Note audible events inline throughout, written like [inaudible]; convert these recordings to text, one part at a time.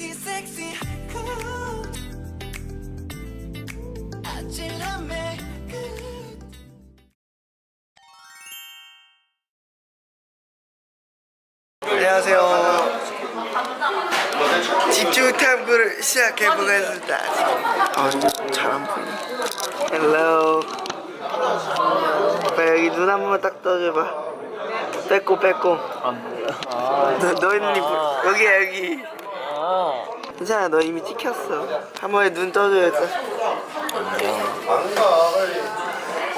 sexy, sexy. Cool. 아찔함에 끝. 안녕하세요. 집중 탐구를 시작해 보겠습니다. 아, 잘안 보이네. 헬로. 오빠 여기 눈 한 번만 딱 떠줘봐. 빼고 빼고. 너, 너 있는 입 여기야 여기. 괜찮아 너 이미 찍혔어. 한 번에 눈 떠줘야지.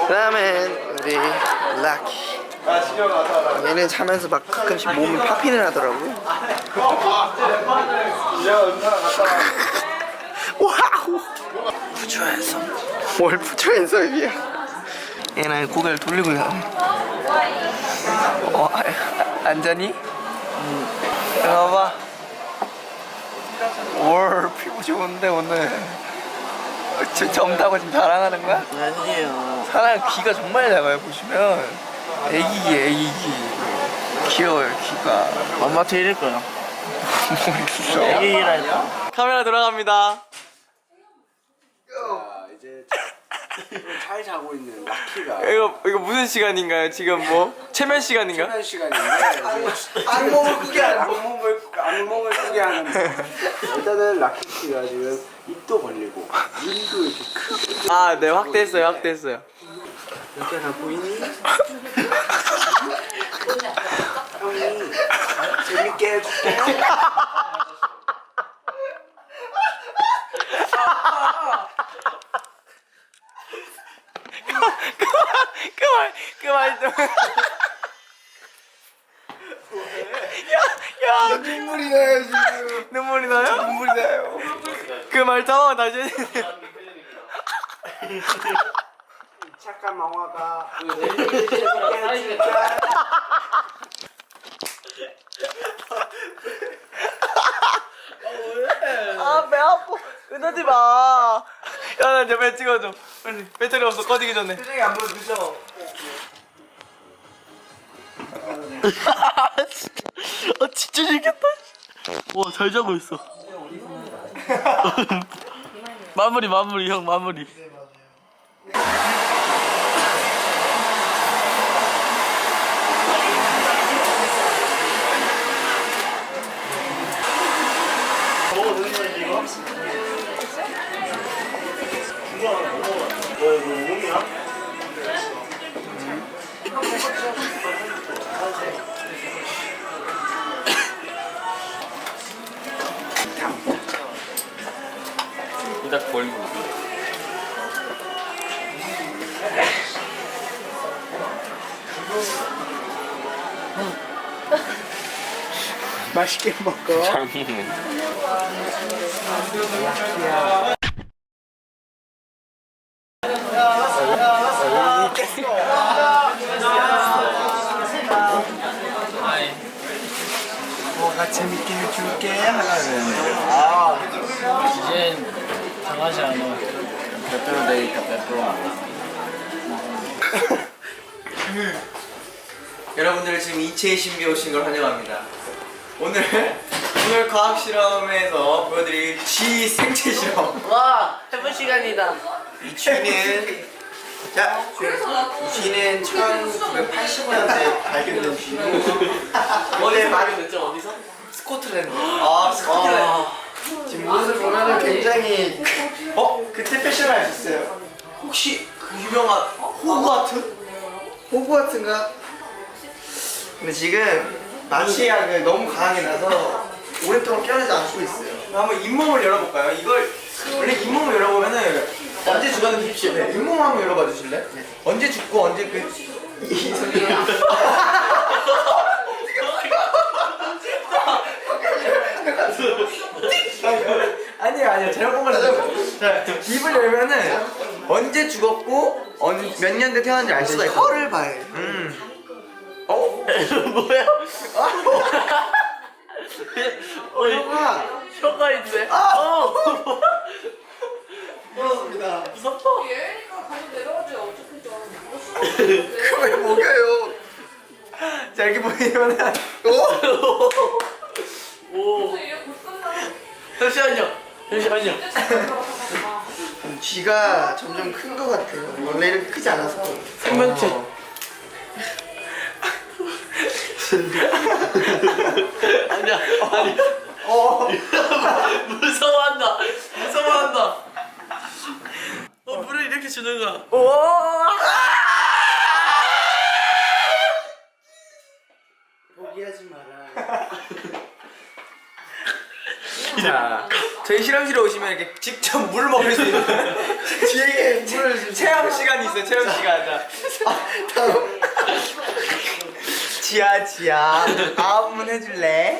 그 다음엔 우리 라키. 얘는 자면서 막 가끔씩 몸이 파핀을 하더라고. [laughs] 와우. 부처연성. 뭘 부처연성이야? 얘는 고개를 돌리고 있어. 어, 아, 앉아니? 응. 봐봐. 올 피부 좋은데 오늘. 저 젊다고 지금 자랑하는 거야? 아니에요. 사람 귀가 정말 작아요 보시면 애기기 애기기 귀여워요 귀가 엄마한테 이럴 거야. 멋있어 애기라 했다. 카메라 돌아갑니다 이제 잘 자고 있는 라키가 이거 이거 무슨 시간인가요 지금 뭐 체면 시간인가? 편한 시간인데 악몽을 꾸게 하는 악몽을 악몽을 꾸게 하는 일단은 라키 씨가 지금 입도 벌리고 눈도 이렇게 크게 아 네 확대했어요 확대했어요 이렇게 하나 보이니? 형이 재밌게 해줄게. 그만 그만 좀 야야 눈물이 나요 지금. [laughs] 눈물이 나요? 눈물이 나요. 그말 잡아 다시 해주세요 착한 망화가 해줄게. 아배 아파 끊어지 마. 야 나 이제 배 찍어줘. 빨리 배터리 없어 꺼지기 전에. 표정이 안 보여 늦어. [laughs] 아 진짜 재밌겠다. 와 잘 자고 있어. 마무리 마무리 형 마무리. 딱 [laughs] 맛있게 먹어. 잘 먹네. 뭐가 재밌게 해줄게 하나는. 아 이젠 당하지 않아. 빼빼로 데이터 빼빼로. 여러분들 지금 이채희 신비 오신 걸 환영합니다. 오늘 오늘 과학 실험에서 보여드릴 G 생체 실험. 와, 해본 시간이다. 이 쥐는 자, 이 쥐는 1980년대 발견된 쥐고 원래 말은 됐죠 어디서? 스코틀랜드. 아, 스코틀랜드. 지금 모습을 보면은 굉장히 어? 그때 패션을 하셨어요. 혹시 그 유명한 호그와트? 호그와트인가? 근데 지금 마취약을 너무 강하게 나서 오랫동안 껴내지 않고 있어요. 한번 잇몸을 열어볼까요? 이걸 원래 잇몸을 열어보면은 언제 죽었는지 십시오. 네, 잇몸 한번 열어봐 주실래? 언제 죽고 언제 그 이 소리를 아니요 아니요 잘못 본거 같아요 자 입을 열면은 언제 죽었고 언, 몇 년대 태어난지 알 수가 있어 혀를 돼 음. 어? [laughs] 뭐야? 어, 혀가 혀가 있네. 아! 어. 그렇습니다 무섭다. 얘니까 가서 내려가지 어떻게 좀 [laughs] 그왜 먹여요 자 이렇게 보이면은 어? 오. 얘못 산다 잠시만요. 잠시만요. 쥐가 점점 큰 것 같아요. 원래 이렇게 크지 않았어. 생명체. [laughs] 아니야, 아니. 어. [laughs] 무서워한다. 무서워한다. 어, 물을 이렇게 주는 거야. 포기하지 마라. [laughs] 자, 저희 실험실에 오시면 이렇게 직접 물 먹을 수 있는 뒤에 물을 좀 체험 시간이 있어요. 체험 시간. 자, 다음. 지아 지아 아문 해줄래?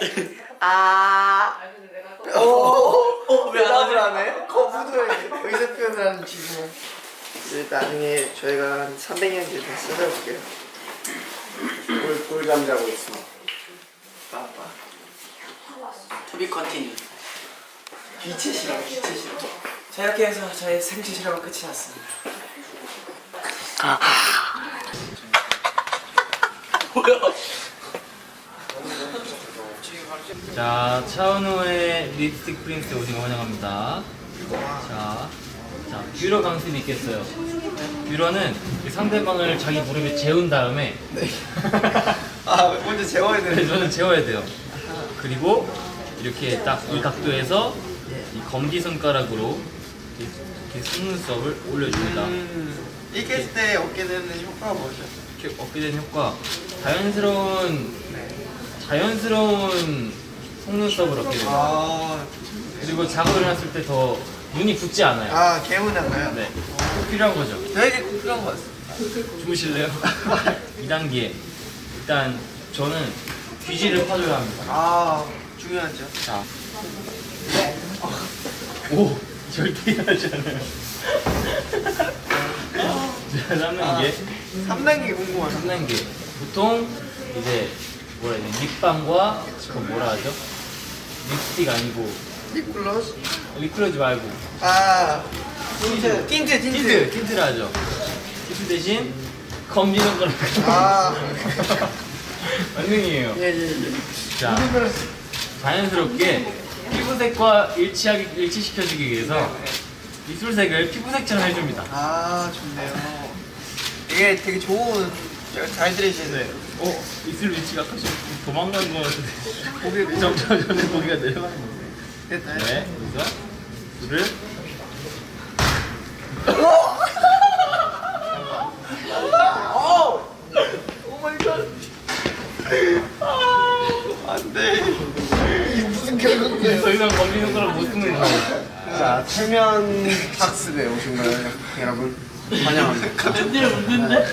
아. 어, 어, 대답을 하네? 거부도 의사 표현을 하는 쥐구나. 이제 나중에 저희가 한 300년 뒤에 다시 찾아볼게요. 돌 돌잠 자고 있어. 빠빠. Be continued. 기체 실험, 기체 실험. 자 이렇게 해서 저의 생체 실험은 끝이 났습니다. 뭐야? 자, 차은우의 립스틱 프린스 오징어 환영합니다. 자, 자, 뷰러 강습이 있겠어요. 뷰러는 이 상대방을 자기 무릎에 재운 다음에 아, 먼저 재워야 네, 되는 저는 재워야 돼요. 그리고 이렇게 딱 이 각도에서 이 검지 손가락으로 이렇게, 속눈썹을 올려줍니다. 이렇게 했을 때 얻게 되는 효과가 뭐죠? 이렇게 얻게 되는 효과 자연스러운 자연스러운 속눈썹을 얻게 됩니다. 아, 그리고 자고 일어났을 때 더 눈이 붓지 않아요. 아 개운한가요? 네. 꼭 필요한 거죠. 되게 꼭 필요한 것 같아요. 주무실래요? [laughs] 2단계. 일단 저는 귀지를 파줘야 합니다. 아, 중요하죠. 자. 오, 절대 일어나지 않아요. [laughs] 자, 3단계. 3단계 궁금하네. 3단계. 보통 이제 뭐라 해야 돼? 립밤과 그 뭐라 하죠? 립스틱 아니고 립글로스? 립글로즈 말고 아, 틴트, 틴트, 틴트! 틴트. 틴트를 하죠. 틴트 대신 검지는 거를 아, [laughs] 만능이에요. 예, 예, 예. 자, 자연스럽게 피부색과 일치하게 일치시켜주기 위해서 입술색을 피부색처럼 해줍니다. 아, 좋네요. 이게 되게 좋은, 잘 들으시네요. 어, 입술 위치가 좀 도망간 거 같은데. 고개 점점 전에 고개가 내려가는 거. 됐나요? 네, 그래서 입술을 오 마이 갓. 안 돼. 이게 무슨 결과인가요? 더 이상 검지는 거를 못 쓰는 거예요. 자 최면 학습에 오신 거예요, 여러분. 환영합니다. 웬일 웃는데?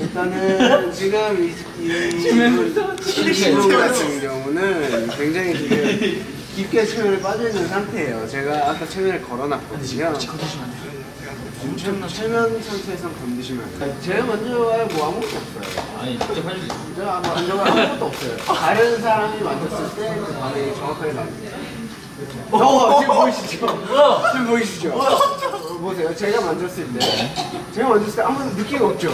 일단은 지금 이, 이 친구 같은 경우는 굉장히 지금 깊게 최면에 빠져 있는 상태예요. 제가 아까 최면을 걸어놨거든요. 엄청난 최면 상태에서 건드시면 안 돼요. 제가 먼저 뭐 아무것도 없어요. 아니, 직접 해주세요. 제가 먼저 와야 아무것도 없어요. 다른 사람이 만졌을 때 그 반응이 정확하게 나옵니다. 어, 지금 보이시죠? 지금 보이시죠? 어, 보세요. 제가 만졌을 때, 제가 만졌을 때 아무도 느낌 없죠?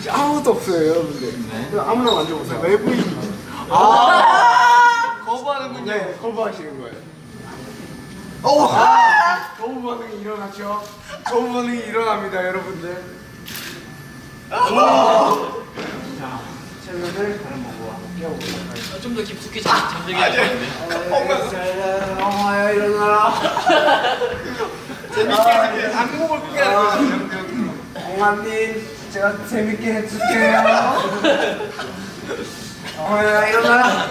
지금 아무것도 없어요, 여러분들. 아무나 만져보세요. 왜 보이는지. 아! 거부하는군요. 네, 거부하시는 거예요. 오! 아! 거부 반응이 일어났죠? 거부 반응이 일어납니다, 여러분들. 자, 체면을 다른 방법으로 깨워보도록 하겠습니다. 좀더 깊숙이 잠- 잠들게 해야 되는데. 엄마야 일어나라. [laughs] 재밌게 해줄게. 안목을 끄게 하는 거죠. 엄마님 제가 재밌게 해줄게요. [laughs] 엄마야 일어나라.